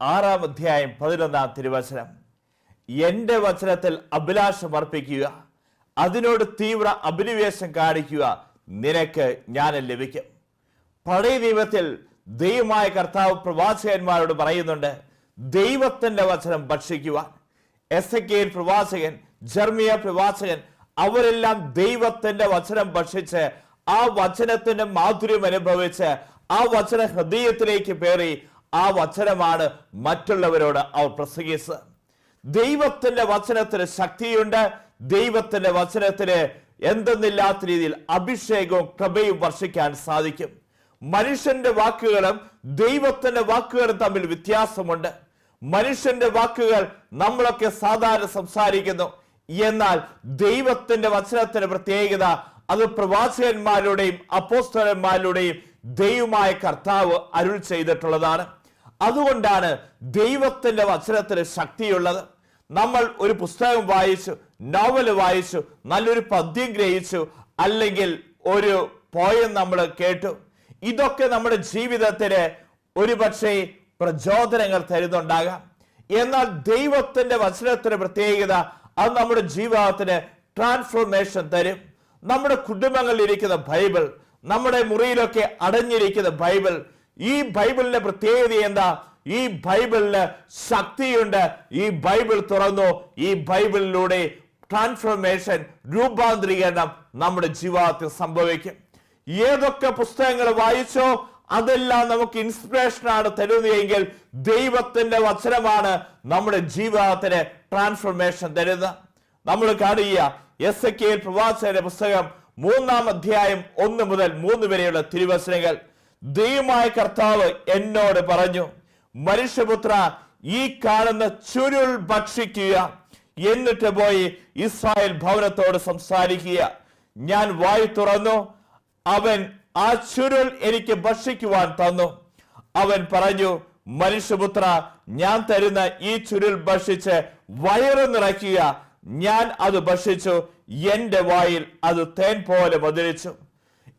ആറാം അധ്യായം പതിനൊന്നാം തിരുവചനം. എന്റെ വചനത്തിൽ അഭിലാഷം അർപ്പിക്കുക അതിനോട് തീവ്ര അഭിനിവേശം കാണിക്കുക നിനക്ക് ജ്ഞാനം ലഭിക്കും. പഴയ ദൈവത്തിൽ ദൈവമായ കർത്താവ് പ്രവാചകന്മാരോട് പറയുന്നുണ്ട് ദൈവത്തിന്റെ വചനം ഭക്ഷിക്കുവാൻ. എസ് എ കെ പ്രവാചകൻ ജർമിയ പ്രവാചകൻ അവരെല്ലാം ദൈവത്തിന്റെ വചനം ഭക്ഷിച്ച് ആ വചനത്തിന്റെ മാധുര്യം അനുഭവിച്ച് ആ വചന ഹൃദയത്തിലേക്ക് പേറി ആ വചനമാണ് മറ്റുള്ളവരോട് അവർ പ്രസംഗിച്ചത്. ദൈവത്തിന്റെ വചനത്തിന് ശക്തിയുണ്ട്. ദൈവത്തിന്റെ വചനത്തിന് എന്തെന്നില്ലാത്ത രീതിയിൽ അഭിഷേകവും കൃപയും വർഷിക്കാൻ സാധിക്കും. മനുഷ്യന്റെ വാക്കുകളും ദൈവത്തിന്റെ വാക്കുകളും തമ്മിൽ വ്യത്യാസമുണ്ട്. മനുഷ്യന്റെ വാക്കുകൾ നമ്മളൊക്കെ സാധാരണ സംസാരിക്കുന്നു. എന്നാൽ ദൈവത്തിന്റെ വചനത്തിന്റെ പ്രത്യേകത അത് പ്രവാചകന്മാരുടെയും അപ്പോസ്തലന്മാരുടെയും ദൈവമായ കർത്താവ് അരുൾ ചെയ്തിട്ടുള്ളതാണ്. അതുകൊണ്ടാണ് ദൈവത്തിന്റെ വചനത്തിന് ശക്തിയുള്ളത്. നമ്മൾ ഒരു പുസ്തകം വായിച്ചു നോവൽ വായിച്ചു നല്ലൊരു പദ്യം ഗ്രഹിച്ചു അല്ലെങ്കിൽ ഒരു പോയം നമ്മൾ കേട്ടു. ഇതൊക്കെ നമ്മുടെ ജീവിതത്തിന് ഒരുപക്ഷെ പ്രചോദനങ്ങൾ തരുന്നുണ്ടാകാം. എന്നാൽ ദൈവത്തിന്റെ വചനത്തിന് പ്രത്യേകത അത് നമ്മുടെ ജീവിതത്തിന് ട്രാൻസ്ഫോർമേഷൻ തരും. നമ്മുടെ കുടുംബങ്ങളിൽ ഇരിക്കുന്ന ബൈബിൾ നമ്മുടെ മുറിയിലൊക്കെ അടഞ്ഞിരിക്കുന്ന ബൈബിൾ ഈ ബൈബിളിന്റെ പ്രത്യേകത എന്താ? ഈ ബൈബിളിന് ശക്തിയുണ്ട്. ഈ ബൈബിൾ തുറന്നു. ഈ ബൈബിളിലൂടെ ട്രാൻസ്ഫോർമേഷൻ രൂപാന്തരീകരണം നമ്മുടെ ജീവിതത്തിൽ സംഭവിക്കും. ഏതൊക്കെ പുസ്തകങ്ങൾ വായിച്ചോ അതെല്ലാം നമുക്ക് ഇൻസ്പിറേഷൻ ആണ് തരുന്നതെങ്കിൽ ദൈവത്തിന്റെ വചനമാണ് നമ്മുടെ ജീവിതത്തിന് ട്രാൻസ്ഫോർമേഷൻ തരുന്നത്. നമ്മൾ കാണുക എസ് എ കെ പ്രവാചകന്റെ പുസ്തകം മൂന്നാം അധ്യായം ഒന്ന് മുതൽ മൂന്ന് വരെയുള്ള തിരുവചനങ്ങൾ. ദൈവമായ കർത്താവ് എന്നോട് പറഞ്ഞു മനുഷ്യപുത്ര ഈ കാണുന്ന ചുരുൾ ഭക്ഷിക്കുക. എന്നിട്ട് പോയി ഇസ്രായേൽ ഭവനത്തോട് സംസാരിക്കുക. ഞാൻ വായി തുറന്നു അവൻ ആ ചുരുൾ എനിക്ക് ഭക്ഷിക്കുവാൻ തന്നു. അവൻ പറഞ്ഞു മനുഷ്യപുത്ര ഞാൻ തരുന്ന ഈ ചുരുൾ ഭക്ഷിച്ച് വയറ് നിറയ്ക്കുക. ഞാൻ അത് ഭക്ഷിച്ചു. എന്റെ വായിൽ അത് തേൻ പോലെ മധുരിച്ചു.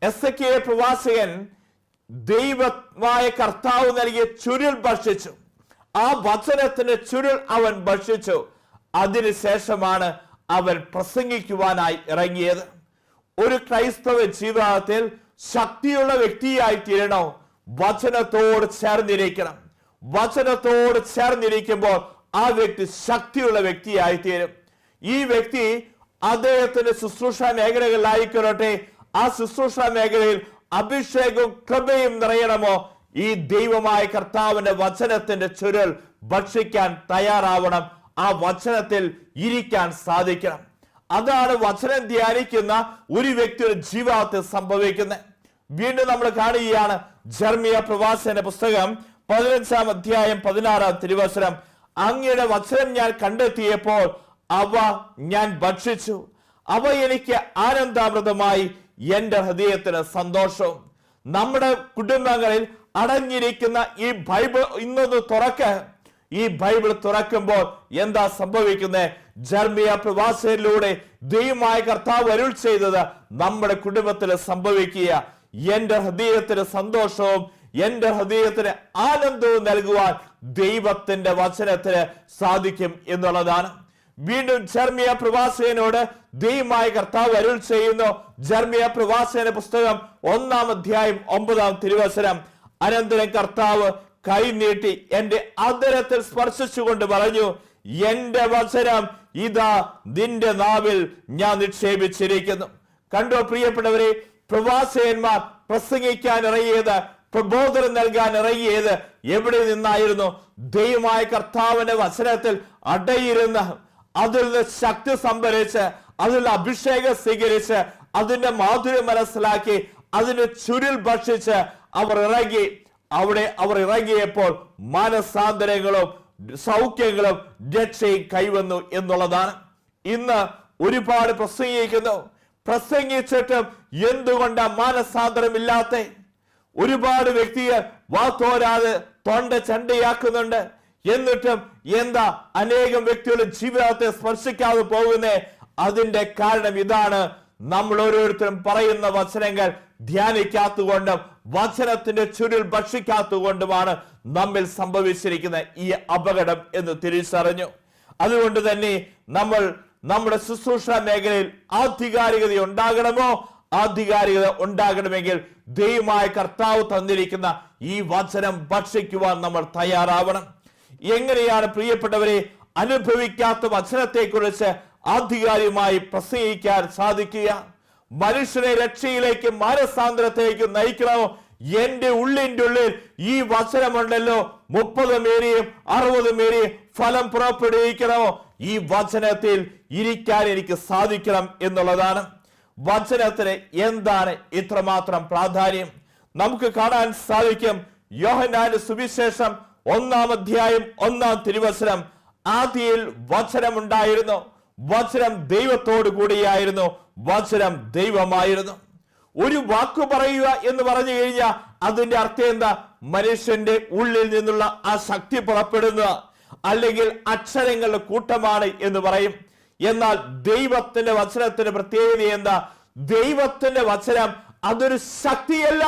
എസ് എ പ്രവാസകൻ ദൈവമായ കർത്താവ് നൽകിയ ചുരുൾ ഭക്ഷിച്ചു. ആ വചനത്തിന്റെ ചുരുൾ അവൻ ഭക്ഷിച്ചു. അതിനുശേഷമാണ് അവൻ പ്രസംഗിക്കുവാനായി ഇറങ്ങിയത്. ഒരു ക്രൈസ്തവ ജീവിതത്തിൽ ശക്തിയുള്ള വ്യക്തിയായി തീരണോ. വചനത്തോട് ചേർന്നിരിക്കണം. വചനത്തോട് ചേർന്നിരിക്കുമ്പോൾ ആ വ്യക്തി ശക്തിയുള്ള വ്യക്തിയായി തീരും. ഈ വ്യക്തി അദ്ദേഹത്തിന്റെ ശുശ്രൂഷ മേഖലകളിലായിക്കൊള്ളട്ടെ ആ ശുശ്രൂഷ മേഖലയിൽ അഭിഷേകവും കൃപയും നിറയണമോ? ഈ ദൈവമായ കർത്താവിന്റെ വചനത്തിന്റെ ചുരുൾ ഭക്ഷിക്കാൻ തയ്യാറാവണം. ആ വചനത്തിൽ ഇരിക്കാൻ സാധിക്കണം. അതാണ് വചനം ധ്യാനിക്കുന്ന ഒരു വ്യക്തിയുടെ ജീവിതത്തിൽ സംഭവിക്കുന്നത്. വീണ്ടും നമ്മൾ കാണുകയാണ് ജർമിയ പ്രവാസന്റെ പുസ്തകം പതിനഞ്ചാം അധ്യായം പതിനാറാം തിരുവസരം അങ്ങയുടെ വചനം ഞാൻ കണ്ടെത്തിയപ്പോൾ അവ ഞാൻ ഭക്ഷിച്ചു. അവ എനിക്ക് ആനന്ദാമൃതമായി എന്റെ ഹൃദയത്തിന് സന്തോഷവും നമ്മുടെ കുടുംബങ്ങളിൽ അടഞ്ഞിരിക്കുന്ന ഈ ബൈബിൾ ഇന്നൊന്ന് തുറക്ക. ഈ ബൈബിൾ തുറക്കുമ്പോൾ എന്താ സംഭവിക്കുന്നത് ജർമിയ പ്രവാസയിലൂടെ ദൈവമായ കർത്താവ് അരുൾ ചെയ്തത് നമ്മുടെ കുടുംബത്തിൽ സംഭവിക്കുക. എന്റെ ഹൃദയത്തിന് സന്തോഷവും എന്റെ ഹൃദയത്തിന് ആനന്ദവും നൽകുവാൻ ദൈവത്തിന്റെ വചനത്തിന് സാധിക്കും എന്നുള്ളതാണ്. വീണ്ടും ജർമിയ പ്രവാസിയനോട് ദൈവമായ കർത്താവ് അരുൾ ചെയ്യുന്നു. ജർമിയ പ്രവാസിയന്റെ പുസ്തകം ഒന്നാം അധ്യായം ഒമ്പതാം തിരുവസരം അനന്തരം കർത്താവ് കൈ നീട്ടി എന്റെ അദരത്തിൽ സ്പർശിച്ചുകൊണ്ട് പറഞ്ഞു എന്റെ വസരം ഇതാ നിന്റെ നാവിൽ ഞാൻ നിക്ഷേപിച്ചിരിക്കുന്നു. കണ്ടോ പ്രിയപ്പെട്ടവരെ പ്രവാസയന്മാർ പ്രസംഗിക്കാൻ ഇറങ്ങിയത് പ്രബോധനം നൽകാൻ ഇറങ്ങിയത് എവിടെ നിന്നായിരുന്നു? ദൈവമായ കർത്താവിന്റെ വചനത്തിൽ അടയിരുന്ന അതിൽ നിന്ന് ശക്തി സംഭരിച്ച് അതിൽ അഭിഷേകം സ്വീകരിച്ച് അതിന്റെ മാധുര്യം മനസ്സിലാക്കി അതിന് ചുരുൾ ഭക്ഷിച്ച് അവർ ഇറങ്ങി. അവിടെ അവർ ഇറങ്ങിയപ്പോൾ മാനസാന്തരങ്ങളും സൗഖ്യങ്ങളും രക്ഷയും കൈവന്നു എന്നുള്ളതാണ്. ഇന്ന് ഒരുപാട് പ്രസംഗിക്കുന്നു. പ്രസംഗിച്ചിട്ടും മാനസാന്തരം മാനസാന്തരമില്ലാത്ത ഒരുപാട് വ്യക്തികൾ വാത്തോരാതെ തൊണ്ട ചണ്ടയാക്കുന്നുണ്ട്. എന്നിട്ടും എന്താ അനേകം വ്യക്തികളുടെ ജീവിതത്തെ സ്പർശിക്കാതെ പോകുന്നേ? അതിന്റെ കാരണം ഇതാണ് നമ്മൾ ഓരോരുത്തരും പറയുന്ന വചനങ്ങൾ ധ്യാനിക്കാത്തുകൊണ്ടും വചനത്തിന്റെ ചുരുൾ ഭക്ഷിക്കാത്തുകൊണ്ടുമാണ് നമ്മിൽ സംഭവിച്ചിരിക്കുന്ന ഈ അപകടം എന്ന് തിരിച്ചറിഞ്ഞു. അതുകൊണ്ട് തന്നെ നമ്മൾ നമ്മുടെ ശുശ്രൂഷ മേഖലയിൽ ആധികാരികത ഉണ്ടാകണമോ? ആധികാരികത ഉണ്ടാകണമെങ്കിൽ ദൈവമായ കർത്താവ് തന്നിരിക്കുന്ന ഈ വചനം ഭക്ഷിക്കുവാൻ നമ്മൾ തയ്യാറാവണം. എങ്ങനെയാണ് പ്രിയപ്പെട്ടവരെ അനുഭവിക്കാത്ത വചനത്തെക്കുറിച്ച് ആധികാരികമായി പ്രസംഗിക്കാൻ സാധിക്കുക. മനുഷ്യനെ രക്ഷയിലേക്ക് മാനസാന്തരത്തിലേക്ക് നയിക്കണമോ? എന്റെ ഉള്ളിന്റെ ഉള്ളിൽ ഈ വചനമുണ്ടല്ലോ. മുപ്പത് മേരിയും അറുപത് മേരിയും ഫലം പുറപ്പെടുവിക്കണമോ? ഈ വചനത്തിൽ ഇരിക്കാൻ എനിക്ക് സാധിക്കണം എന്നുള്ളതാണ്. വചനത്തിന് എന്താണ് ഇത്രമാത്രം പ്രാധാന്യം? നമുക്ക് കാണാൻ സാധിക്കും. യോഹനാന്റെ സുവിശേഷം ഒന്നാം അധ്യായം ഒന്നാം തിരുവസനം ആദ്യയിൽ വചനമുണ്ടായിരുന്നു. വചനം ദൈവത്തോടു കൂടിയായിരുന്നു വചനം ദൈവമായിരുന്നു. ഒരു വാക്ക് പറയുക എന്ന് പറഞ്ഞു കഴിഞ്ഞാൽ അതിന്റെ അർത്ഥം എന്താ? മനുഷ്യന്റെ ഉള്ളിൽ നിന്നുള്ള ആ ശക്തി പുറപ്പെടുന്ന അല്ലെങ്കിൽ അക്ഷരങ്ങളുടെ കൂട്ടമാണ് എന്ന് പറയും. എന്നാൽ ദൈവത്തിന്റെ വചനത്തിന്റെ പ്രത്യേകത എന്താ? ദൈവത്തിന്റെ വചനം അതൊരു ശക്തിയല്ല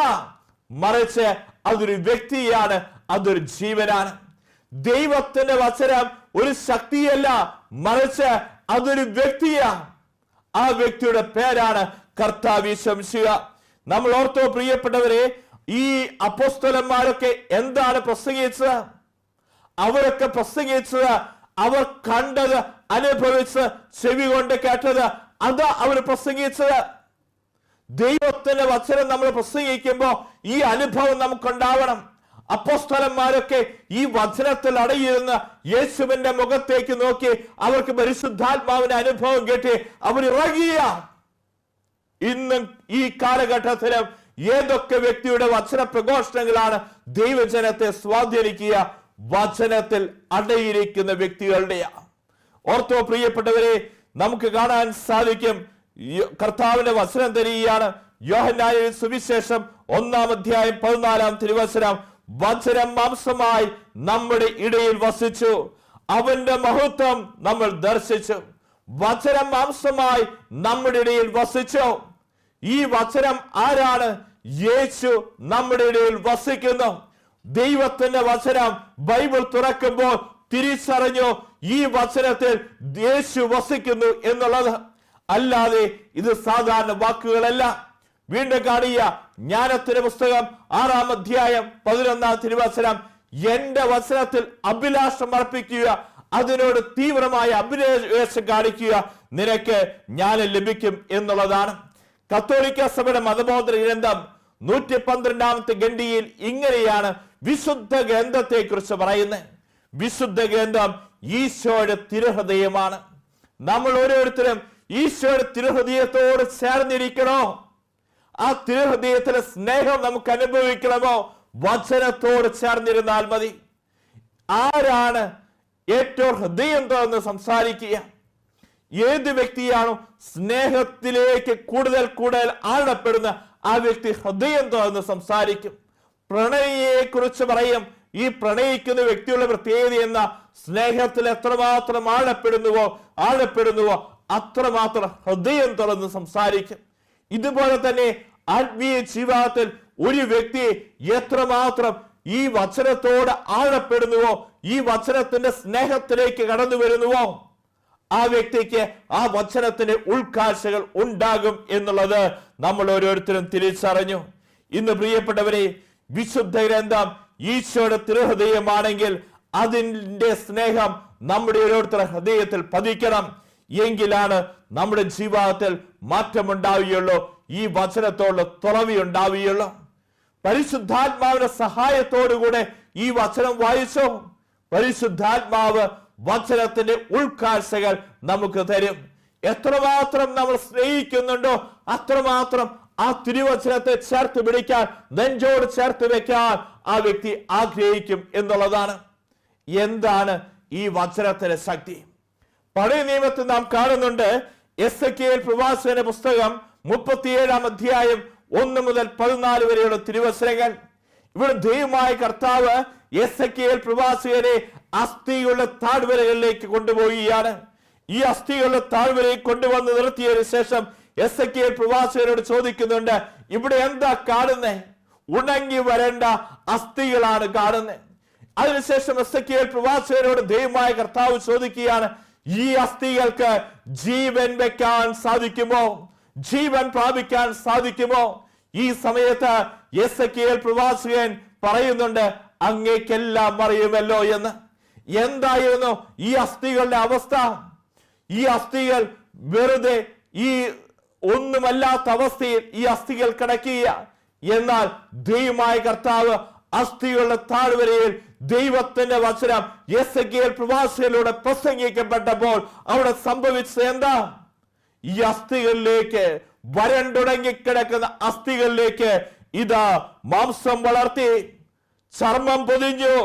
മറിച്ച് അതൊരു വ്യക്തിയാണ് അതൊരു ജീവനാണ്. ദൈവത്തിന്റെ വചനം ഒരു ശക്തിയല്ല മറിച്ച് അതൊരു വ്യക്തിയാണ് ആ വ്യക്തിയുടെ പേരാണ് കർത്താവ് ശംശിക നമ്മൾ ഓർത്തോ പ്രിയപ്പെട്ടവരെ ഈ അപ്പോസ്തലന്മാരൊക്കെ എന്താണ് പ്രസംഗിച്ചത്? അവരൊക്കെ പ്രസംഗിച്ചത് അവർ കണ്ടത് അനുഭവിച്ച് ചെവി കൊണ്ട് കേട്ടത്. അത് അവർ പ്രസംഗിച്ചത്. ദൈവത്തിന്റെ വചനം നമ്മൾ പ്രസംഗിക്കുമ്പോൾ ഈ അനുഭവം നമുക്കുണ്ടാവണം. അപ്പോസ്തലന്മാരൊക്കെ ഈ വചനത്തിൽ അടയിരുന്ന യേശുവിന്റെ മുഖത്തേക്ക് നോക്കി അവർക്ക് പരിശുദ്ധാത്മാവിന്റെ അനുഭവം കേട്ടി അവർ ഇറങ്ങിയ ഇന്നും ഈ കാലഘട്ടത്തിലും ഏതൊക്കെ വ്യക്തിയുടെ വചന പ്രഘോഷണങ്ങളാണ് ദൈവജനത്തെ സ്വാധീനിക്കുക? വചനത്തിൽ അടയിരിക്കുന്ന വ്യക്തികളുടെ ഓർത്തോ പ്രിയപ്പെട്ടവരെ നമുക്ക് കാണാൻ സാധിക്കും കർത്താവിന്റെ വചനം തരികയാണ്. യോഹനായ സുവിശേഷം ഒന്നാം അധ്യായം പതിനാലാം തിരുവചനം. വചനം മാംസമായി നമ്മുടെ ഇടയിൽ വസിച്ചു. അവന്റെ മഹത്വം നമ്മൾ ദർശിച്ചു. വചനം മാംസമായി നമ്മുടെ ഇടയിൽ വസിച്ചു. ഈ വചനം ആരാണ്? യേശു നമ്മുടെ ഇടയിൽ വസിക്കുന്നു. ദൈവത്തിന്റെ വചനം ബൈബിൾ തുറക്കുമ്പോൾ തിരിച്ചറിഞ്ഞു ഈ വചനത്തിൽ യേശു വസിക്കുന്നു എന്നുള്ളത്. അല്ലാതെ ഇത് സാധാരണ വാക്കുകളല്ല. വീണ്ടും കാണുക ജ്ഞാനത്തിന്റെ പുസ്തകം ആറാം അധ്യായം പതിനൊന്നാം തിരുവചനം. എന്റെ വസനത്തിൽ അഭിലാഷം അർപ്പിക്കുക അതിനോട് തീവ്രമായ അഭിനിവേശം കാണിക്കുക നിനക്ക് ജ്ഞാനം ലഭിക്കും എന്നുള്ളതാണ്. കത്തോലിക്ക സഭയുടെ മതബോധന ഗ്രന്ഥം നൂറ്റി പന്ത്രണ്ടാമത്തെ ഗണ്ഡിയിൽ ഇങ്ങനെയാണ് വിശുദ്ധ ഗ്രന്ഥത്തെ കുറിച്ച് പറയുന്നത്. വിശുദ്ധ ഗ്രന്ഥം ഈശോയുടെ തിരുഹൃദയമാണ്. നമ്മൾ ഓരോരുത്തരും ഈശോയുടെ തിരുഹൃദയത്തോട് ചേർന്നിരിക്കണോ? ആ തിരുഹൃദയത്തിലെ സ്നേഹം നമുക്ക് അനുഭവിക്കണമോ? വചനത്തോട് ചേർന്നിരുന്നാൽ മതി. ആരാണ് ഏറ്റവും ഹൃദയം തുറന്ന് സംസാരിക്കുക? ഏത് വ്യക്തിയാണോ സ്നേഹത്തിലേക്ക് കൂടുതൽ കൂടുതൽ ആഴപ്പെടുന്ന ആ വ്യക്തി ഹൃദയം തുറന്ന് സംസാരിക്കും. പ്രണയിയെ കുറിച്ച് പറയും. ഈ പ്രണയിക്കുന്ന വ്യക്തിയുടെ പ്രത്യേകത എന്ന സ്നേഹത്തിൽ എത്രമാത്രം ആഴപ്പെടുന്നുവോ ആഴപ്പെടുന്നുവോ അത്രമാത്രം ഹൃദയം തുറന്ന് സംസാരിക്കും. ഇതുപോലെ തന്നെ ആത്മീയ ജീവിതത്തിൽ ഒരു വ്യക്തി എത്രമാത്രം ഈ വചനത്തോട് ആഴപ്പെടുന്നുവോ ഈ വചനത്തിന്റെ സ്നേഹത്തിലേക്ക് കടന്നു വരുന്നുവോ ആ വ്യക്തിക്ക് ആ വചനത്തിന്റെ ഉൾക്കാഴ്ചകൾ ഉണ്ടാകും എന്നുള്ളത് നമ്മൾ ഓരോരുത്തരും തിരിച്ചറിഞ്ഞു. ഇന്ന് പ്രിയപ്പെട്ടവരെ വിശുദ്ധ ഗ്രന്ഥം ഈശോയുടെ തിരുഹൃദയമാണെങ്കിൽ അതിന്റെ സ്നേഹം നമ്മുടെ ഓരോരുത്തരുടെ ഹൃദയത്തിൽ പതിക്കണം. എങ്കിലാണ് നമ്മുടെ ജീവിതത്തിൽ മാറ്റമുണ്ടാവുകയുള്ളൂ. ഈ വചനത്തോട് തുറവി ഉണ്ടാവുകയുള്ളൂ പരിശുദ്ധാത്മാവിന്റെ സഹായത്തോടുകൂടെ ഈ വചനം വായിച്ചോ? പരിശുദ്ധാത്മാവ് വചനത്തിന്റെ ഉൾക്കാഴ്ചകൾ നമുക്ക് തരും. എത്രമാത്രം നമ്മൾ സ്നേഹിക്കുന്നുണ്ടോ അത്രമാത്രം ആ തിരുവചനത്തെ ചേർത്ത് പിടിക്കാൻ നെഞ്ചോട് ചേർത്ത് വെക്കാൻ ആ വ്യക്തി ആഗ്രഹിക്കും എന്നുള്ളതാണ്. എന്താണ് ഈ വചനത്തിന്റെ ശക്തി? പഴയ നിയമത്തിൽ നാം കാണുന്നുണ്ട് എസ് കെ എൽ പ്രവാസന പുസ്തകം മുപ്പത്തിയേഴാം അധ്യായം ഒന്ന് മുതൽ പതിനാല് വരെയുള്ള തിരുവസരങ്ങൾ ഇവിടെ ദൈവമായ കർത്താവ് എസ് പ്രവാസികരെ അസ്ഥികളുടെ താഴ്വരകളിലേക്ക് കൊണ്ടുപോവുകയാണ്. ഈ അസ്ഥികളുടെ താഴ്വരയിൽ കൊണ്ടുവന്ന് നിർത്തിയതിനു ശേഷം എസ് എ പ്രവാസികരോട് ചോദിക്കുന്നുണ്ട് ഇവിടെ എന്താ കാണുന്നേ? ഉണങ്ങി വരേണ്ട അസ്ഥികളാണ് കാണുന്നത് അതിനുശേഷം എസ് എ പ്രവാസികരോട് ദൈവമായ കർത്താവ് ചോദിക്കുകയാണ് ഈ അസ്ഥികൾക്ക് ജീവൻ വെക്കാൻ സാധിക്കുമോ? ജീവൻ പ്രാപിക്കാൻ സാധിക്കുമോ? ഈ സമയത്ത് എസ് എ കെ പ്രവാസികൻ പറയുന്നുണ്ട് അങ്ങേക്കെല്ലാം അറിയുമല്ലോ എന്ന്. എന്തായിരുന്നു ഈ അസ്ഥികളുടെ അവസ്ഥ? ഈ അസ്ഥികൾ വെറുതെ ഈ ഒന്നുമല്ലാത്ത അവസ്ഥയിൽ ഈ അസ്ഥികൾ കിടക്കുക എന്നാൽ ദൈവമായ കർത്താവ് അസ്ഥികളുടെ താഴ്വരയിൽ ദൈവത്തിന്റെ വചനം എസ് എ പ്രവാസികളിലൂടെ പ്രസംഗിക്കപ്പെട്ടപ്പോൾ അവിടെ സംഭവിച്ചത് എന്താ? ഈ അസ്ഥികളിലേക്ക് വരണ്ടുടങ്ങി കിടക്കുന്ന അസ്ഥികളിലേക്ക് ഇതാ മാംസം വളർത്തി ചർമ്മം പൊതിഞ്ഞു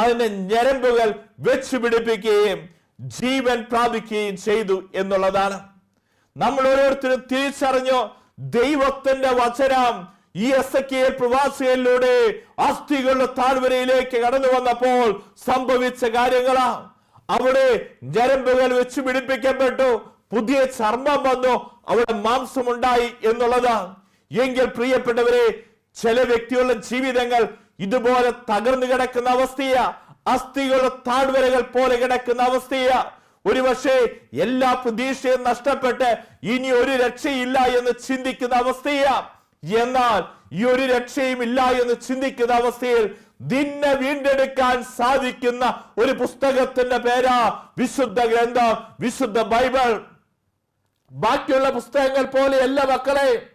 അതിന്റെ ഞരമ്പുകൾ വെച്ച് പിടിപ്പിക്കുകയും ജീവൻ പ്രാപിക്കുകയും ചെയ്തു എന്നുള്ളതാണ്. നമ്മൾ ഓരോരുത്തരും തിരിച്ചറിഞ്ഞു ദൈവത്തിന്റെ വചനം ഈ എസ് എ പ്രവാസികളിലൂടെ അസ്ഥികളുടെ താഴ്വരയിലേക്ക് കടന്നു വന്നപ്പോൾ സംഭവിച്ച കാര്യങ്ങളാണ് അവിടെ ഞരമ്പുകൾ വെച്ച് പിടിപ്പിക്കപ്പെട്ടു. പുതിയ ചർമ്മം വന്നു അവിടെ മാംസമുണ്ടായി എന്നുള്ളത്. എങ്കിൽ പ്രിയപ്പെട്ടവരെ ചില വ്യക്തികളുടെ ജീവിതങ്ങൾ ഇതുപോലെ തകർന്നു കിടക്കുന്ന അവസ്ഥയ. അസ്ഥികളുടെ താഴ്വരകൾ പോലെ കിടക്കുന്ന അവസ്ഥയ. ഒരുപക്ഷെ എല്ലാ പ്രതീക്ഷയും നഷ്ടപ്പെട്ട് ഇനി ഒരു രക്ഷയില്ല എന്ന് ചിന്തിക്കുന്ന അവസ്ഥയ. എന്നാൽ ഈ ഒരു രക്ഷയും ഇല്ല എന്ന് ചിന്തിക്കുന്ന അവസ്ഥയിൽ നിന്നെ വീണ്ടെടുക്കാൻ സാധിക്കുന്ന ഒരു പുസ്തകത്തിന്റെ പേരാ വിശുദ്ധ ഗ്രന്ഥം വിശുദ്ധ ബൈബിൾ. ബാക്കിയുള്ള പുസ്തകങ്ങൾ പോലെ എല്ലാ മക്കളെ.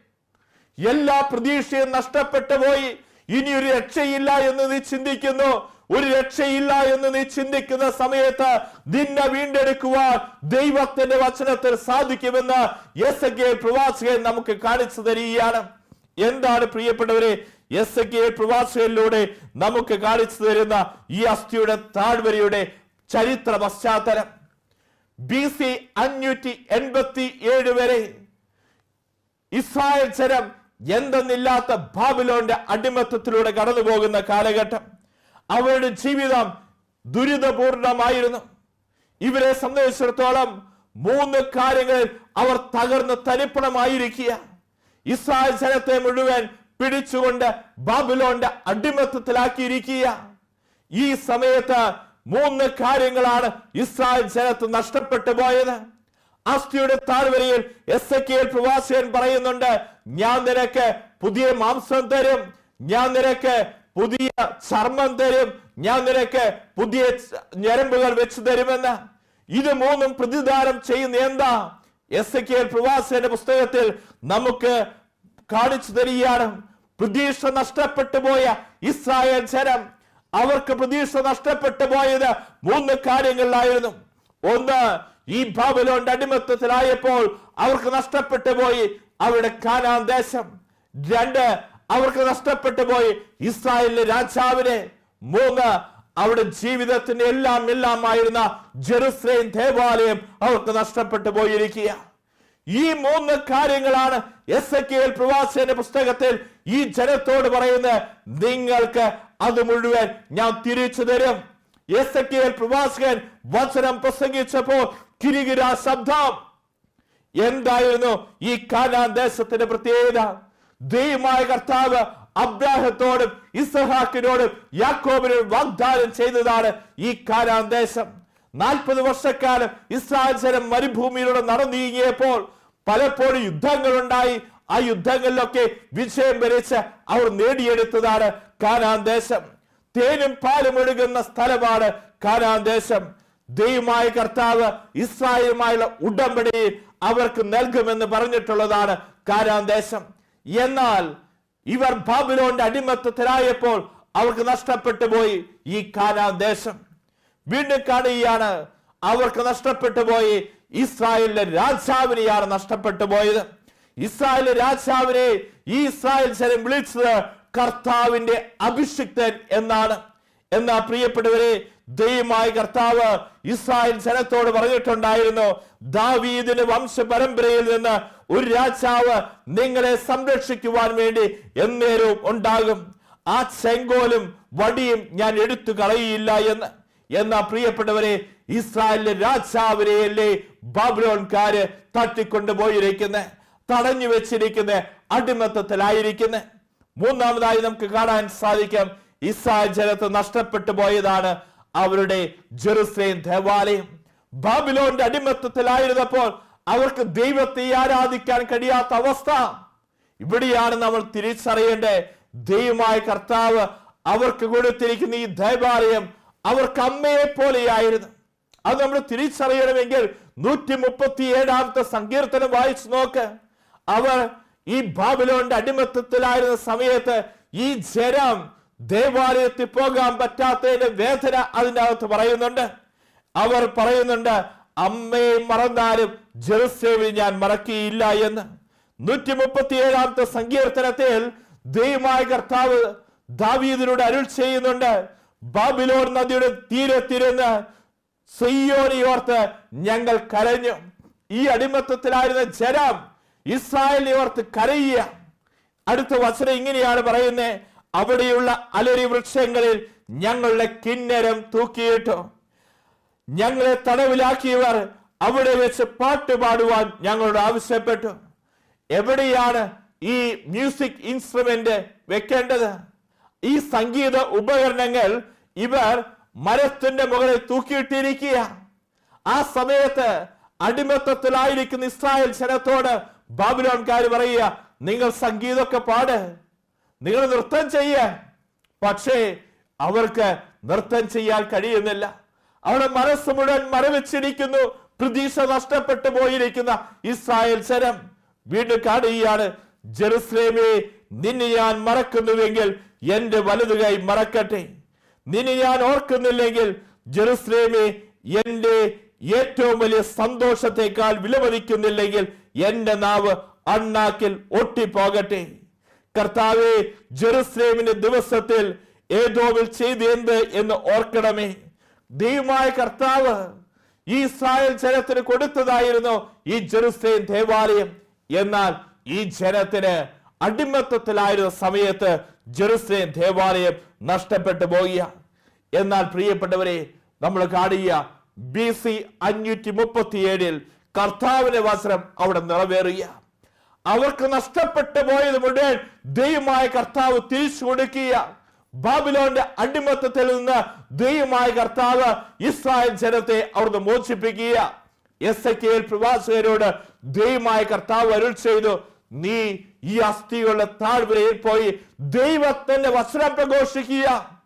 എല്ലാ പ്രതീക്ഷയും നഷ്ടപ്പെട്ടു പോയി. ഇനി ഒരു രക്ഷയില്ല എന്ന് നീ ചിന്തിക്കുന്നു. ഒരു രക്ഷയില്ല എന്ന് നീ ചിന്തിക്കുന്ന സമയത്ത് നിന്നെ വീണ്ടെടുക്കുവാൻ ദൈവത്തിന്റെ വചനത്തിൽ സാധിക്കുമെന്ന് എസ് എ പ്രവാസികൻ നമുക്ക് കാണിച്ചു തരികയാണ്. എന്താണ് പ്രിയപ്പെട്ടവരെ? എസ് എ പ്രവാസികളിലൂടെ നമുക്ക് കാണിച്ചു തരുന്ന ഈ അസ്ഥിയുടെ താഴ്വരയുടെ ചരിത്ര പശ്ചാത്തലം. ബി സി അഞ്ഞൂറ്റി എൺപത്തി ഏഴ് വരെ ഇസ്രായേൽ ചരം എന്തെന്നില്ലാത്ത ബാബിലോന്റെ അടിമത്തത്തിലൂടെ കടന്നു പോകുന്ന കാലഘട്ടം. അവരുടെ ജീവിതം ദുരിതപൂർണമായിരുന്നു. ഇവരെ സംബന്ധിച്ചിടത്തോളം മൂന്ന് കാര്യങ്ങളിൽ അവർ തകർന്ന് തരിപ്പണമായിരിക്കുക. ഇസ്രായേൽ ജനത്തെ മുഴുവൻ പിടിച്ചുകൊണ്ട് ബാബിലോന്റെ അടിമത്തത്തിലാക്കിയിരിക്കുക. ഈ സമയത്ത് മൂന്ന് കാര്യങ്ങളാണ് ഇസ്രായേൽ ജനത്ത് നഷ്ടപ്പെട്ടു പോയത്. അസ്ഥിയുടെ താഴ്വരയിൽ എസ് എ കെ പ്രവാസികൻ പറയുന്നുണ്ട് ഞാൻ നിനക്ക് പുതിയ മാംസം തരും ഞാൻ നിനക്ക് പുതിയ ചർമ്മം തരും ഞാൻ നിനക്ക് പുതിയ ഞരമ്പുകൾ വെച്ച് തരുമെന്ന്. ഇത് മൂന്നും പ്രതിദാനം ചെയ്യുന്ന എന്താ? എസ് എ കെ പ്രവാസിയുടെ പുസ്തകത്തിൽ നമുക്ക് കാണിച്ചു തരികയാണ്. പ്രതീക്ഷ നഷ്ടപ്പെട്ടു പോയ ഇസ്രായേൽ ജനം അവർക്ക് പ്രതീക്ഷ നഷ്ടപ്പെട്ടു പോയത് മൂന്ന് കാര്യങ്ങളിലായിരുന്നു. ഒന്ന് ഈ ബാബലോന്റെ അടിമത്തത്തിലായപ്പോൾ അവർക്ക് നഷ്ടപ്പെട്ടു പോയി അവരുടെ കാനാൻ ദേശം. രണ്ട് അവർക്ക് നഷ്ടപ്പെട്ടു പോയി ഇസ്രായേലിലെ രാജാവിനെ. മൂന്ന് അവരുടെ ജീവിതത്തിന്റെ എല്ലാം എല്ലാം ആയിരുന്ന ജെറുസലേം ദേവാലയം അവർക്ക് നഷ്ടപ്പെട്ടു പോയിരിക്കുക. ഈ മൂന്ന് കാര്യങ്ങളാണ് എസ് എ കെ എൽ പ്രവാസിയുടെ പുസ്തകത്തിൽ ഈ ജനത്തോട് പറയുന്നത്. നിങ്ങൾക്ക് അത് മുഴുവൻ ഞാൻ തിരിച്ചു തരും. എസ് പ്രവാസികൻ വചനം പ്രസംഗിച്ചപ്പോൾ കിരികിര ശബ്ദം. എന്തായിരുന്നു ഈ കാനാൻ ദേശത്തിന്റെ പ്രത്യേകത? ദൈവമായ കർത്താവ് അബ്രാഹത്തോടും ഇസഹാക്കിനോടും യാക്കോബിനോടും വാഗ്ദാനം ചെയ്തതാണ് ഈ കാനാൻ ദേശം. നാൽപ്പത് വർഷക്കാലം ഇസ്രായേൽ മരുഭൂമിയിലൂടെ നടന്നീങ്ങിയപ്പോൾ പലപ്പോഴും യുദ്ധങ്ങളുണ്ടായി. ആ യുദ്ധങ്ങളിലൊക്കെ വിജയം വരച്ച് അവർ നേടിയെടുത്തതാണ് കാനാൻ ദേശം. തേനും പാലും ഒഴുകുന്ന സ്ഥലമാണ് കാനാൻ ദേശം. ദൈവമായ കർത്താവ് ഇസ്രായേലുമായുള്ള ഉടമ്പടി അവർക്ക് നൽകുമെന്ന് പറഞ്ഞിട്ടുള്ളതാണ് കാനാൻ ദേശം. എന്നാൽ ഇവർ ബാബിലോന്റെ അടിമത്തത്തിലായപ്പോൾ അവർക്ക് നഷ്ടപ്പെട്ടു പോയി ഈ കാനാൻ ദേശം. വീണ്ടും കാണുകയാണ് അവർക്ക് നഷ്ടപ്പെട്ടു പോയി ഇസ്രായേലിന്റെ രാജാവിനെയാണ് നഷ്ടപ്പെട്ടു പോയത്. ഇസ്രായേലിന്റെ രാജാവിനെ ഈ ഇസ്രായേൽ ജനം വിളിച്ചത് കർത്താവിന്റെ അഭിഷിക്തൻ എന്നാണ്. എന്നാ പ്രിയപ്പെട്ടവരെ ദൈവമായി കർത്താവ് ഇസ്രായേൽ ജനത്തോട് പറഞ്ഞിട്ടുണ്ടായിരുന്നു ദാവീദിന് വംശപരമ്പരയിൽ നിന്ന് ഒരു രാജാവ് നിങ്ങളെ സംരക്ഷിക്കുവാൻ വേണ്ടി എന്നേരവും ഉണ്ടാകും. ആ ചെങ്കോലും വടിയും ഞാൻ എടുത്തു കളയില്ല എന്ന്. എന്നാ പ്രിയപ്പെട്ടവരെ ഇസ്രായേലിലെ രാജാവിനെയല്ലേ ബാബ്ലോൺകാര് തട്ടിക്കൊണ്ടു പോയിരിക്കുന്നത് തടഞ്ഞു വെച്ചിരിക്കുന്ന അടിമത്തത്തിലായിരിക്കുന്നത് മൂന്നാമതായി നമുക്ക് കാണാൻ സാധിക്കും ഇസ്രായേൽ ജനത്ത് നഷ്ടപ്പെട്ടു പോയതാണ് അവരുടെ ജെറുസലേം ദേവാലയം. ബാബിലോന്റെ അടിമത്തത്തിലായിരുന്നപ്പോൾ അവർക്ക് ദൈവത്തെ ആരാധിക്കാൻ കഴിയാത്ത അവസ്ഥ. ഇവിടെയാണ് നമ്മൾ തിരിച്ചറിയേണ്ടത്. ദൈവമായ കർത്താവ് അവർക്ക് കൊടുത്തിരിക്കുന്ന ഈ ദേവാലയം അവർക്ക് അമ്മയെ പോലെയായിരുന്നു. അത് നമ്മൾ തിരിച്ചറിയണമെങ്കിൽ നൂറ്റി മുപ്പത്തി ഏഴാമത്തെ സങ്കീർത്തനം വായിച്ചു നോക്ക്. അവർ ഈ ബാബിലോന്റെ അടിമത്തത്തിലായിരുന്ന സമയത്ത് ഈ ജനം ദേവാലയത്തിൽ പോകാൻ പറ്റാത്തതിന്റെ വേദന അതിന്റെ അകത്ത് പറയുന്നുണ്ട്. അവർ പറയുന്നുണ്ട് അമ്മയെ മറന്നാലും ജെറുസലേമിൽ ഞാൻ മറക്കിയില്ല എന്ന്. നൂറ്റി മുപ്പത്തി ഏഴാമത്തെ സങ്കീർത്തനത്തിൽ ദൈവമായ കർത്താവ് ദാവീദിനോട് അരുൾ ചെയ്യുന്നുണ്ട് ബാബിലോൺ നദിയുടെ തീരത്തിരുന്ന് ഓർത്ത് ഞങ്ങൾ കരഞ്ഞു. ഈ അടിമത്തത്തിലായിരുന്ന ജനം ഇസ്രായേലിനെ ഓർത്ത് കരയുക. അടുത്ത വസനം ഇങ്ങനെയാണ് പറയുന്നത് അവിടെയുള്ള അലരി വൃക്ഷങ്ങളിൽ ഞങ്ങളുടെ കിന്നരം തൂക്കിയിട്ടു. ഞങ്ങളെ തടവിലാക്കിയവർ അവിടെ വെച്ച് പാട്ട് പാടുവാൻ ഞങ്ങളോട് ആവശ്യപ്പെട്ടു. എവിടെയാണ് ഈ മ്യൂസിക് ഇൻസ്ട്രുമെന്റ് വെക്കേണ്ടത്? ഈ സംഗീത ഉപകരണങ്ങൾ ഇവർ മരത്തിന്റെ മുകളിൽ തൂക്കിയിട്ടിരിക്കുക. ആ സമയത്ത് അടിമത്തത്തിലായിരിക്കുന്ന ഇസ്രായേൽ ജനത്തോട് ബാബിലോൺകാർ പറയുക നിങ്ങൾ സംഗീതമൊക്കെ പാട് നിങ്ങൾ നൃത്തം ചെയ്യ. പക്ഷേ അവർക്ക് നൃത്തം ചെയ്യാൻ കഴിയുന്നില്ല. അവിടെ മനസ്സ് മുഴുവൻ മറവിച്ചിരിക്കുന്നു പ്രതീക്ഷ നഷ്ടപ്പെട്ടു പോയിരിക്കുന്ന ഇസ്രായേൽ ജനം. വീണ്ടും കാണുകയാണ് ജെറുസലേമേ നിന്നെ ഞാൻ മറക്കുന്നുവെങ്കിൽ എന്റെ വലതുകൈ മറക്കട്ടെ. നിന്നെ ഞാൻ ഓർക്കുന്നില്ലെങ്കിൽ ജെറുസലേമേ എന്റെ ഏറ്റവും വലിയ സന്തോഷത്തെക്കാൾ വിലമതിക്കുന്നില്ലെങ്കിൽ എന്റെ നാവ് അണ്ണാക്കിൽ ഒട്ടിപ്പോകട്ടെ. കർത്താവെ ജെറുസലേമിന്റെ ദിവസത്തിൽ ഏതോവിൽ ചെയ്ത് എന്ത് എന്ന് ഓർക്കണമേ. ദൈവമായ കർത്താവ് ഈ ഇസ്രായേൽ ജനത്തിന് കൊടുത്തതായിരുന്നു ഈ ജെറുസലേം ദേവാലയം. എന്നാൽ ഈ ജനത്തിന് അടിമത്തത്തിലായിരുന്ന സമയത്ത് ജെറുസലേം ദേവാലയം നഷ്ടപ്പെട്ടു പോകുക എന്നാൽ പ്രിയപ്പെട്ടവരെ നമ്മൾ കാണുക ബി സി അഞ്ഞൂറ്റി മുപ്പത്തിയേഴിൽ കർത്താവിന്റെ വസ്ത്രം അവിടെ നിറവേറിയ അവർക്ക് നഷ്ടപ്പെട്ടു പോയത് മുഴുവൻ ദൈവമായ കർത്താവ് തിരിച്ചു കൊടുക്കുക. ബാബിലോന്റെ അടിമത്തത്തിൽ നിന്ന് ദൈവമായ കർത്താവ് ഇസ്രായേൽ ജനത്തെ അവിടുന്ന് മോചിപ്പിക്കുക. എസ് എ കെ പ്രവാസികരോട് ദൈവമായ കർത്താവ് അരുൾ ചെയ്തു നീ ഈ അസ്ഥികളുടെ താഴ്വരയിൽ പോയി ദൈവത്തിന്റെ വസ്ത്രം പ്രഘോഷിക്കുക.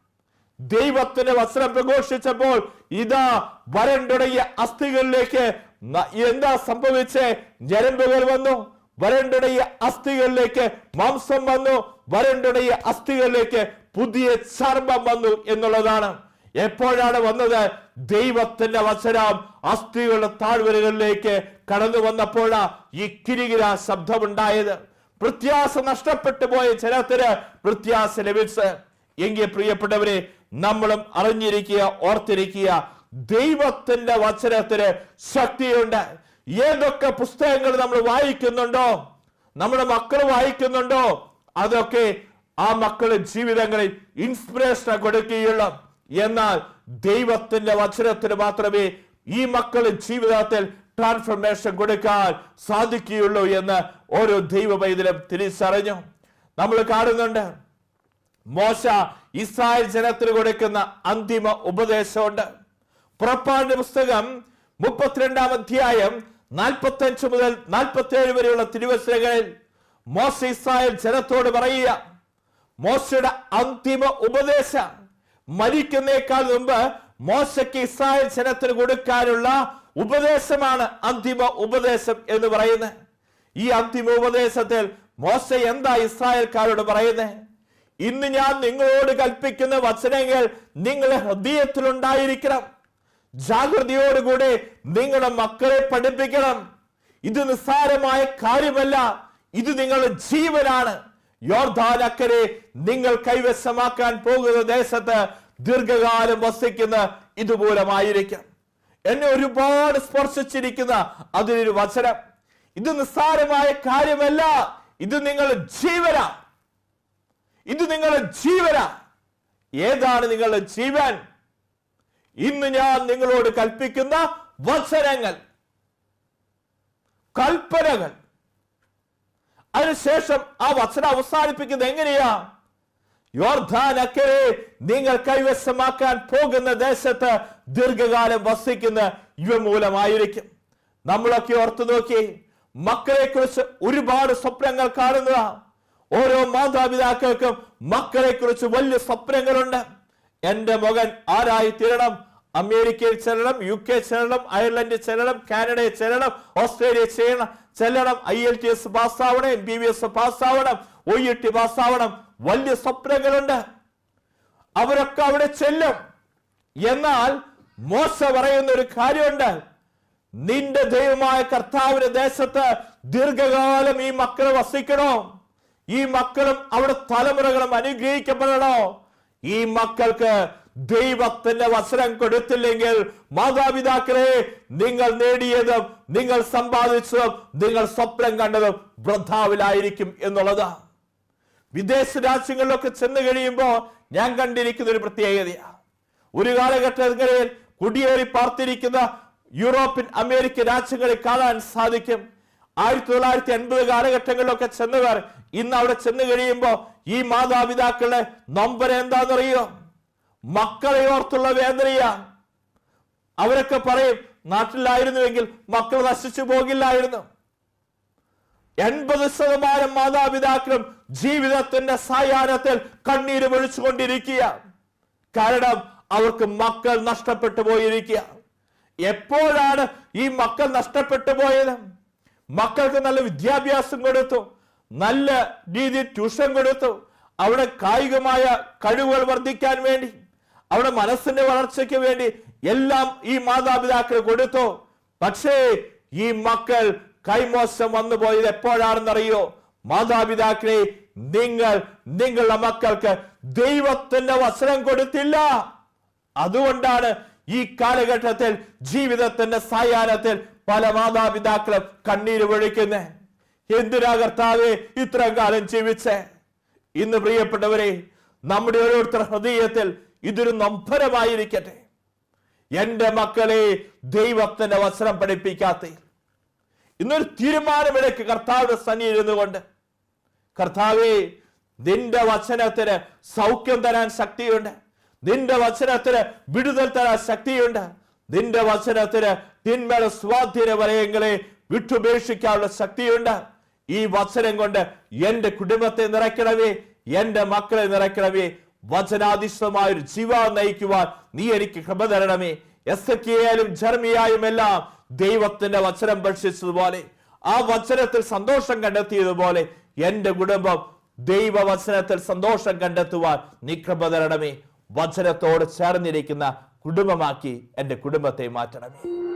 ദൈവത്തിന്റെ വസ്ത്രം പ്രഘോഷിച്ചപ്പോൾ ഇതാ വരണ്ടുടങ്ങിയ അസ്ഥികളിലേക്ക് ന- എന്താ സംഭവിച്ചേ? ഞരമ്പുകൾ വന്നു. വരണ്ടടയ അസ്ഥികളിലേക്ക് മാംസം വന്നു. വരണ്ടടയ അസ്ഥികളിലേക്ക് പുതിയ ചർമ്മം വന്നു എന്നുള്ളതാണ്. എപ്പോഴാണ് വന്നത്? ദൈവത്തിന്റെ വസരം അസ്ഥികളുടെ താഴ്വരകളിലേക്ക് കടന്നു വന്നപ്പോഴാ ഈ കിരികിര ശബ്ദമുണ്ടായത്. പ്രത്യാശ നഷ്ടപ്പെട്ടു പോയ ജനത്തിന് പ്രത്യാശ ലഭിച്ച്. എങ്കിൽ പ്രിയപ്പെട്ടവരെ നമ്മളും അറിഞ്ഞിരിക്കുക ഓർത്തിരിക്കുക ദൈവത്തിന്റെ വചനത്തിന് ശക്തിയുണ്ട്. ഏതൊക്കെ പുസ്തകങ്ങൾ നമ്മൾ വായിക്കുന്നുണ്ടോ നമ്മുടെ മക്കൾ വായിക്കുന്നുണ്ടോ അതൊക്കെ ആ മക്കളുടെ ജീവിതങ്ങളിൽ ഇൻസ്പിറേഷൻ കൊടുക്കുകയുള്ളൂ. എന്നാൽ ദൈവത്തിന്റെ വചനത്തിന് മാത്രമേ ഈ മക്കളുടെ ജീവിതത്തിൽ ട്രാൻസ്ഫർമേഷൻ കൊടുക്കാൻ സാധിക്കുകയുള്ളൂ എന്ന് ഓരോ ദൈവ പൈതലും തിരിച്ചറിഞ്ഞു. നമ്മൾ കാണുന്നുണ്ട് മോശ ഇസ്രായേൽ ജനത്തിന് കൊടുക്കുന്ന അന്തിമ ഉപദേശമുണ്ട്. പുറപ്പാടിന്റെ പുസ്തകം മുപ്പത്തിരണ്ടാം അധ്യായം നാൽപ്പത്തി അഞ്ച് മുതൽ നാൽപ്പത്തി ഏഴ് വരെയുള്ള തിരുവസരങ്ങളിൽ മോശ ഇസ്രായേൽ ജനത്തോട് പറയുക മോശയുടെ അന്തിമ ഉപദേശം മരിക്കുന്നേക്കാൾ മുമ്പ് മോശയ്ക്ക് ഇസ്രായേൽ ജനത്തിന് കൊടുക്കാനുള്ള ഉപദേശമാണ് അന്തിമ ഉപദേശം എന്ന് പറയുന്നത്. ഈ അന്തിമ ഉപദേശത്തിൽ മോശ എന്താ ഇസ്രായേൽക്കാരോട് പറയുന്നത്? ഇന്ന് ഞാൻ നിങ്ങളോട് കൽപ്പിക്കുന്ന വചനങ്ങൾ നിങ്ങളുടെ ഹൃദയത്തിലുണ്ടായിരിക്കണം. ജാഗ്രതയോടുകൂടി നിങ്ങളുടെ മക്കളെ പഠിപ്പിക്കണം. ഇത് നിസ്സാരമായ കാര്യമല്ല. ഇത് നിങ്ങളുടെ ജീവനാണ്. യോർദാനക്കരെ നിങ്ങൾ കൈവശമാക്കാൻ പോകുന്ന ദേശത്ത് ദീർഘകാലം വസിക്കുന്ന ഇതുമൂലമായിരിക്കാം. എന്നെ ഒരുപാട് സ്പർശിച്ചിരിക്കുന്ന അതിനൊരു വചനം. ഇത് നിസ്സാരമായ കാര്യമല്ല. ഇത് നിങ്ങളുടെ ജീവനാണ് ഇത് നിങ്ങളുടെ ജീവന. ഏതാണ് നിങ്ങളുടെ ജീവൻ? ഇന്ന് ഞാൻ നിങ്ങളോട് കൽപ്പിക്കുന്ന വത്സരങ്ങൾ കൽപ്പനകൾ. അതിനുശേഷം ആ വത്സരം അവസാനിപ്പിക്കുന്നത് എങ്ങനെയാ? യോർധാനക്കരെ നിങ്ങൾ കൈവശമാക്കാൻ പോകുന്ന ദേശത്ത് ദീർഘകാലം വസിക്കുന്ന ഇവ മൂലമായിരിക്കും. നമ്മളൊക്കെ ഓർത്തു നോക്കി മക്കളെ കുറിച്ച് ഒരുപാട് സ്വപ്നങ്ങൾ കാണുന്നതാ. ഓരോ മാതാപിതാക്കൾക്കും മക്കളെ കുറിച്ച് വലിയ സ്വപ്നങ്ങളുണ്ട്. എന്റെ മകൻ ആരായി തീരണം? അമേരിക്കയിൽ ചെല്ലണം യു കെ ചെല്ലണം അയർലൻഡിൽ ചെല്ലണം കാനഡയിൽ ചെല്ലണം ഓസ്ട്രേലിയ ചെയ്യണം ചെല്ലണം ഐ എൽ ടി എസ് പാസ്സാവണം എം ബി ബി എസ് പാസ്സാവണം ഒ ഇ ടി പാസ്സാവണം വലിയ സ്വപ്നങ്ങളുണ്ട്. അവരൊക്കെ അവിടെ ചെല്ലും. എന്നാൽ മോശ പറയുന്ന ഒരു കാര്യമുണ്ട്. നിന്റെ ദൈവമായ കർത്താവിന്റെ ദേശത്ത് ദീർഘകാലം ഈ മക്കൾ വസിക്കണോ? ഈ മക്കളും അവിടെ തലമുറകളും അനുഗ്രഹിക്കപ്പെടണോ? ഈ മക്കൾക്ക് ദൈവത്തിന്റെ വസ്ത്രം കൊടുത്തില്ലെങ്കിൽ മാതാപിതാക്കളെ നിങ്ങൾ നേടിയതും നിങ്ങൾ സമ്പാദിച്ചതും നിങ്ങൾ സ്വപ്നം കണ്ടതും വൃദ്ധാവിലായിരിക്കും എന്നുള്ളത്. വിദേശ രാജ്യങ്ങളിലൊക്കെ ചെന്ന് കഴിയുമ്പോൾ ഞാൻ കണ്ടിരിക്കുന്ന ഒരു പ്രത്യേകതയാണ് ഒരു കാലഘട്ടങ്ങളിൽ കുടിയേറി പാർത്തിരിക്കുന്ന യൂറോപ്യൻ അമേരിക്കൻ രാജ്യങ്ങളിൽ കാണാൻ സാധിക്കും. ആയിരത്തി തൊള്ളായിരത്തി എൺപത് കാലഘട്ടങ്ങളിലൊക്കെ ചെന്നവർ ഇന്ന് അവിടെ ചെന്ന് കഴിയുമ്പോൾ ഈ മാതാപിതാക്കളുടെ നമ്പർ എന്താണെന്നറിയോ മക്കളെ ഓർത്തുള്ള വേദനയാ. അവരൊക്കെ പറയും നാട്ടിലായിരുന്നുവെങ്കിൽ മക്കൾ നശിച്ചു പോകില്ലായിരുന്നു. എൺപത് ശതമാനം മാതാപിതാക്കളും ജീവിതത്തിന്റെ സായാഹ്നത്തിൽ കണ്ണീര് ഒഴിച്ചുകൊണ്ടിരിക്കുക കാരണം അവർക്ക് മക്കൾ നഷ്ടപ്പെട്ടു പോയിരിക്കുക. എപ്പോഴാണ് ഈ മക്കൾ നഷ്ടപ്പെട്ടു പോയത്? മക്കൾക്ക് നല്ല വിദ്യാഭ്യാസം കൊടുത്തു. നല്ല രീതിയിൽ ട്യൂഷൻ കൊടുത്തു. അവിടെ കായികമായ കഴിവുകൾ വർദ്ധിക്കാൻ വേണ്ടി അവിടെ മനസ്സിന്റെ വളർച്ചയ്ക്ക് വേണ്ടി എല്ലാം ഈ മാതാപിതാക്കൾ കൊടുത്തു. പക്ഷേ ഈ മക്കൾ കൈമോശം വന്നു പോയത് എപ്പോഴാണെന്നറിയോ? മാതാപിതാക്കളെ നിങ്ങൾ നിങ്ങളുടെ മക്കൾക്ക് ദൈവത്തിന്റെ വസ്ത്രം കൊടുത്തില്ല. അതുകൊണ്ടാണ് ഈ കാലഘട്ടത്തിൽ ജീവിതത്തിന്റെ സായാഹ്നത്തിൽ പല മാതാപിതാക്കളും കണ്ണീര് പൊഴിക്കുന്നത് എന്തിനാ കർത്താവെ ഇത്രയും കാലം ജീവിച്ചേ? ഇന്ന് പ്രിയപ്പെട്ടവരെ നമ്മുടെ ഓരോരുത്തർ ഹൃദയത്തിൽ ഇതൊരു നൊമ്പരമായിരിക്കട്ടെ. എന്റെ മക്കളെ ദൈവത്തിന്റെ വസ്ത്രം പഠിപ്പിക്കാത്ത. ഇന്നൊരു തീരുമാനമെടുക്ക് കർത്താവിന്റെ സന്നിയിൽ ഇരുന്നുകൊണ്ട് കർത്താവെ നിന്റെ വചനത്തിന് സൗഖ്യം തരാൻ ശക്തിയുണ്ട്. നിന്റെ വചനത്തിന് വിടുതൽ തരാൻ ശക്തിയുണ്ട്. നിന്റെ വചനത്തിന് തിന്മേല സ്വാധീന വലയങ്ങളെ വിട്ടുപേക്ഷിക്കാനുള്ള ശക്തിയുണ്ട്. ഈ വചനം കൊണ്ട് എന്റെ കുടുംബത്തെ നിറയ്ക്കണമേ എന്റെ മക്കളെ നിറയ്ക്കണമേ. വചനാധിഷ്ഠമായ ഒരു ജീവ നയിക്കുവാൻ നീ എനിക്ക് കൃപ തരണമേ. എസ് കെയാലും ജർമിയായും എല്ലാം ദൈവത്തിന്റെ വചനം ഭക്ഷിച്ചതുപോലെ ആ വചനത്തിൽ സന്തോഷം കണ്ടെത്തിയതുപോലെ എന്റെ കുടുംബം ദൈവവചനത്തിൽ സന്തോഷം കണ്ടെത്തുവാൻ നീ കൃപ തരണമേ. വചനത്തോട് ചേർന്നിരിക്കുന്ന കുടുംബമാക്കി എന്റെ കുടുംബത്തെ മാറ്റണമേ.